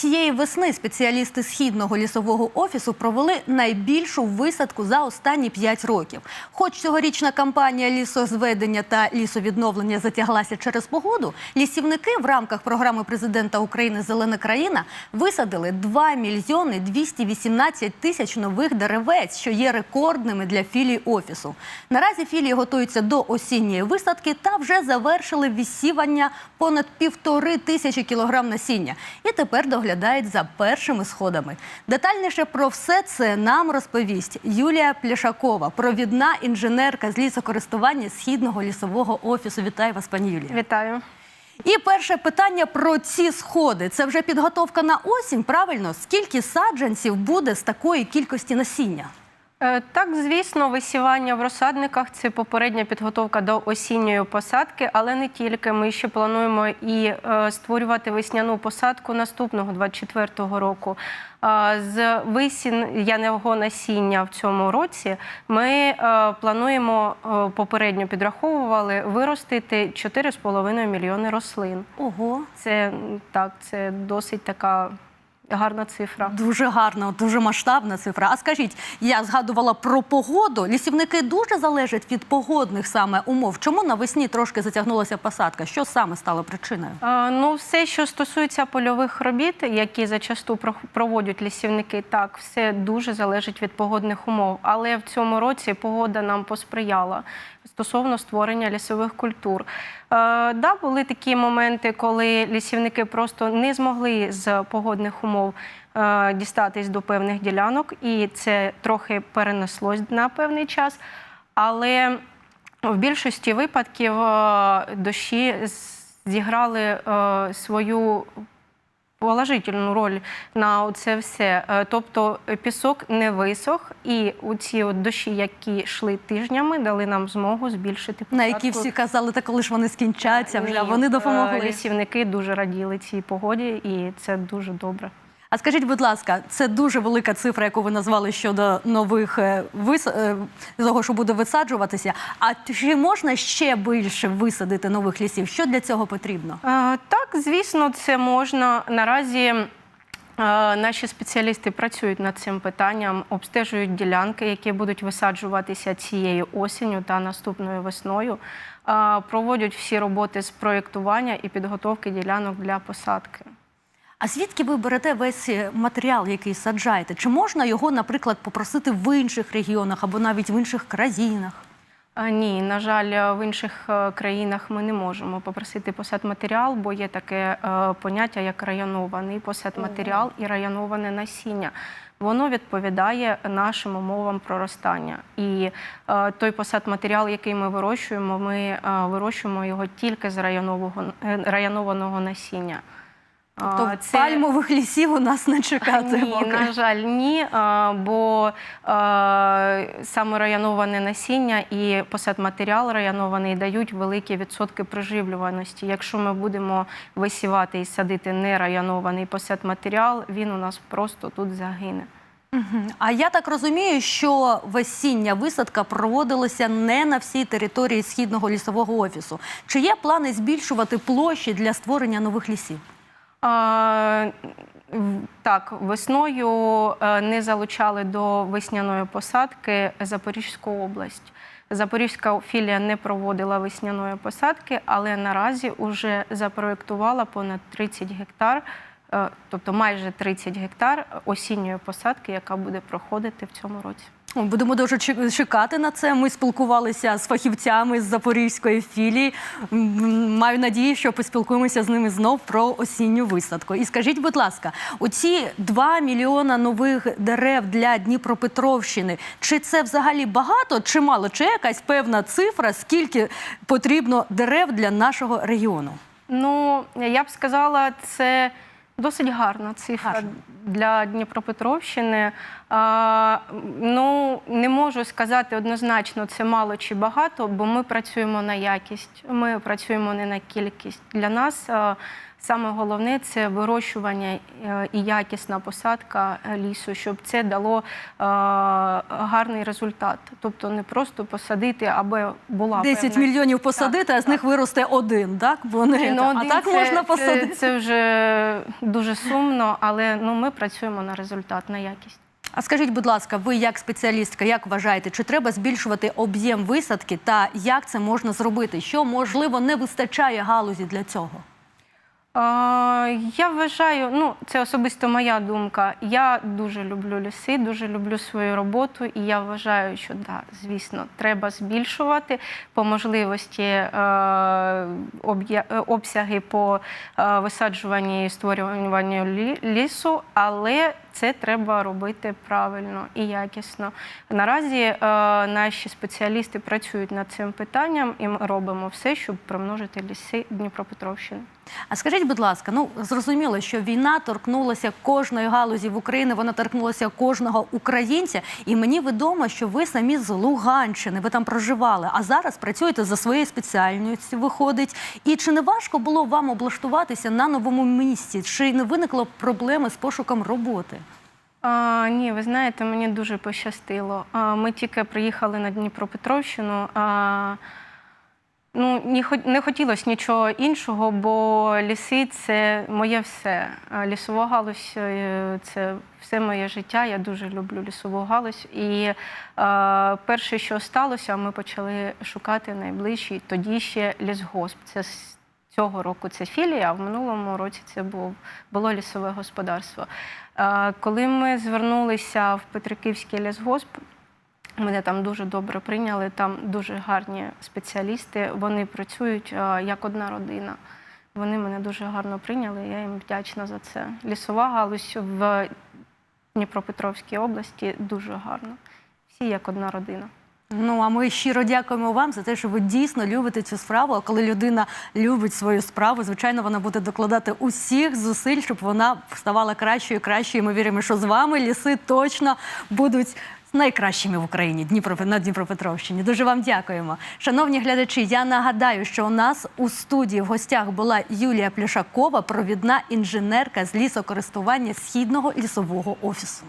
Цієї весни спеціалісти східного лісового офісу провели найбільшу висадку за останні 5 років. Хоч цьогорічна кампанія лісозведення та лісовідновлення затяглася через погоду, лісівники в рамках програми президента України Зелена країна висадили 2 мільйони 218 тисяч нових деревець, що є рекордними для філій офісу. Наразі філії готуються до осінньої висадки та вже завершили відсівання понад півтори тисячі кілограм насіння і тепер доглядають за першими сходами. Детальніше про все це нам розповість Юлія Пляшакова, провідна інженерка з лісокористування східного лісового офісу. Вітаю вас, пані Юлія. Вітаю. І перше питання про ці сходи. Це вже підготовка на осінь. Правильно, скільки саджанців буде з такої кількості насіння? Е, Так, звісно, висівання в розсадниках це попередня підготовка до осінньої посадки, але не тільки. Ми ще плануємо і е, створювати весняну посадку наступного 24-го року. З висін яного насіння в цьому році ми е, плануємо попередньо підраховували виростити 4,5 мільйони рослин. Ого, Це так, це досить така гарна цифра. дуже гарно, дуже масштабна цифра. А скажіть, я згадувала про погоду. Лісівники дуже залежать від погодних саме умов. Чому навесні трошки затягнулася посадка? Що саме стало причиною? А, Ну, все, що стосується польових робіт, які зачасту про- проводять лісівники, так, все дуже залежить від погодних умов. Але в цьому році погода нам посприяла стосовно створення лісових культур. Е, да, були такі моменти, коли лісівники просто не змогли з погодних умов е, дістатись до певних ділянок, і це трохи перенеслось на певний час. Але в більшості випадків е, дощі зіграли е, свою положительну роль на це все. Тобто пісок не висох, і ці от дощі, які йшли тижнями, дали нам змогу збільшити На які всі казали, та коли ж вони скінчаться, вже Ні, вони допомогли. Лісівники дуже раділи цій погоді, і це дуже добре. А скажіть, будь ласка, це дуже велика цифра, яку ви назвали щодо нових е, вис... е, того, що буде висаджуватися. А чи можна ще більше висадити нових лісів? Що для цього потрібно? Е, Так, звісно, це можна. Наразі наші спеціалісти працюють над цим питанням, обстежують ділянки, які будуть висаджуватися цією осінню та наступною весною. Проводять всі роботи з проєктування і підготовки ділянок для посадки. А звідки ви берете весь е, матеріал, який саджаєте? Чи можна його, наприклад, попросити в інших регіонах або навіть в інших країнах? Ні, на жаль, в інших е, країнах ми не можемо попросити посадматеріал, бо є таке е, поняття як районований посадматеріал і районоване насіння. Воно відповідає нашим умовам проростання. І е, той посадматеріал, який ми вирощуємо, ми е, вирощуємо його тільки з районового, районованого насіння. Тобто А, пальмових лісів у нас не чекати. ні, поки. на жаль, ні. Бо саме районоване насіння і посадматеріал районований дають великі відсотки приживлюваності. Якщо ми будемо висівати і садити не районований посадматеріал, він у нас просто тут загине. А я так розумію, що весіння висадка проводилася не на всій території східного лісового офісу. Чи є плани збільшувати площі для створення нових лісів? Так, весною е, не залучали до весняної посадки Запорізьку область. Запорізька філія не проводила весняної посадки, але наразі вже запроєктувала понад 30 гектар, е, тобто майже 30 гектар осінньої посадки, яка буде проходити в цьому році. Будемо дуже чекати на це. Ми спілкувалися з фахівцями з Запорізької філії. Маю надію, що поспілкуємося з ними знов про осінню висадку. І скажіть, будь ласка, оці 2 мільйона нових дерев для Дніпропетровщини, чи це взагалі багато, чи мало? Чи якась певна цифра, скільки потрібно дерев для нашого регіону? Ну, я б сказала, це досить гарна цифра Гарно. для Дніпропетровщини. А, ну, не можу сказати однозначно, це мало чи багато, бо ми працюємо на якість, ми працюємо не на кількість. Для нас а, саме головне це вирощування е, і якісна посадка е, лісу, щоб це дало гарний результат. Тобто не просто посадити, аби була 10 певна мільйонів посадити, а з них виросте один, так? Вони, Ну, а так це- можна це. Це, вже дуже сумно, але ну, ми працюємо на результат, на якість. А скажіть, будь ласка, ви як спеціалістка, як вважаєте, чи треба збільшувати об'єм висадки та як це можна зробити? Що можливо не вистачає галузі для цього? Я вважаю, ну це особисто моя думка. Я дуже люблю ліси, дуже люблю свою роботу, і я вважаю, що да, звісно, треба збільшувати по можливості е, е, обсяги по висаджуванні висаджуванню і створюванню лісу, але це треба робити правильно і якісно. Наразі е, наші спеціалісти працюють над цим питанням, і ми робимо все, щоб примножити ліси Дніпропетровщини. А скажіть, будь ласка, ну зрозуміло, що війна торкнулася кожної галузі в Україні, вона торкнулася кожного українця. І мені відомо, що ви самі з Луганщини, ви там проживали, а зараз працюєте за своєю спеціальністю, виходить. І чи не важко було вам облаштуватися на новому місці? Чи не виникло проблеми з пошуком роботи? А, ні, ви знаєте, мені дуже пощастило. А, ми тільки приїхали на Дніпропетровщину. А, ну, хо- не хотілося нічого іншого, бо ліси це моє все. Лісова галузь е, це все моє життя. Я дуже люблю лісову галузь. І а, перше, що сталося, ми почали шукати найближчий тоді ще лісгосп. Це цього року це філія, а в минулому році це був, було лісове господарство. Е, Коли ми звернулися в Петриківський лісгосп, мене там дуже добре прийняли, там дуже гарні спеціалісти. Вони працюють е, як одна родина. Вони мене дуже гарно прийняли, я їм вдячна за це. Лісова галузь в Дніпропетровській області дуже гарна. Всі як одна родина. Ну а ми щиро дякуємо вам за те, що ви дійсно любите цю справу. А коли людина любить свою справу, звичайно, вона буде докладати усіх зусиль, щоб вона ставала кращою кращою. Ми віримо, що з вами ліси точно будуть. Найкращими в Україні Дніпро на Дніпропетровщині. Дуже вам дякуємо. Шановні глядачі. Я нагадаю, що у нас у студії в гостях була Юлія Плюшакова, провідна інженерка з лісокористування східного лісового офісу.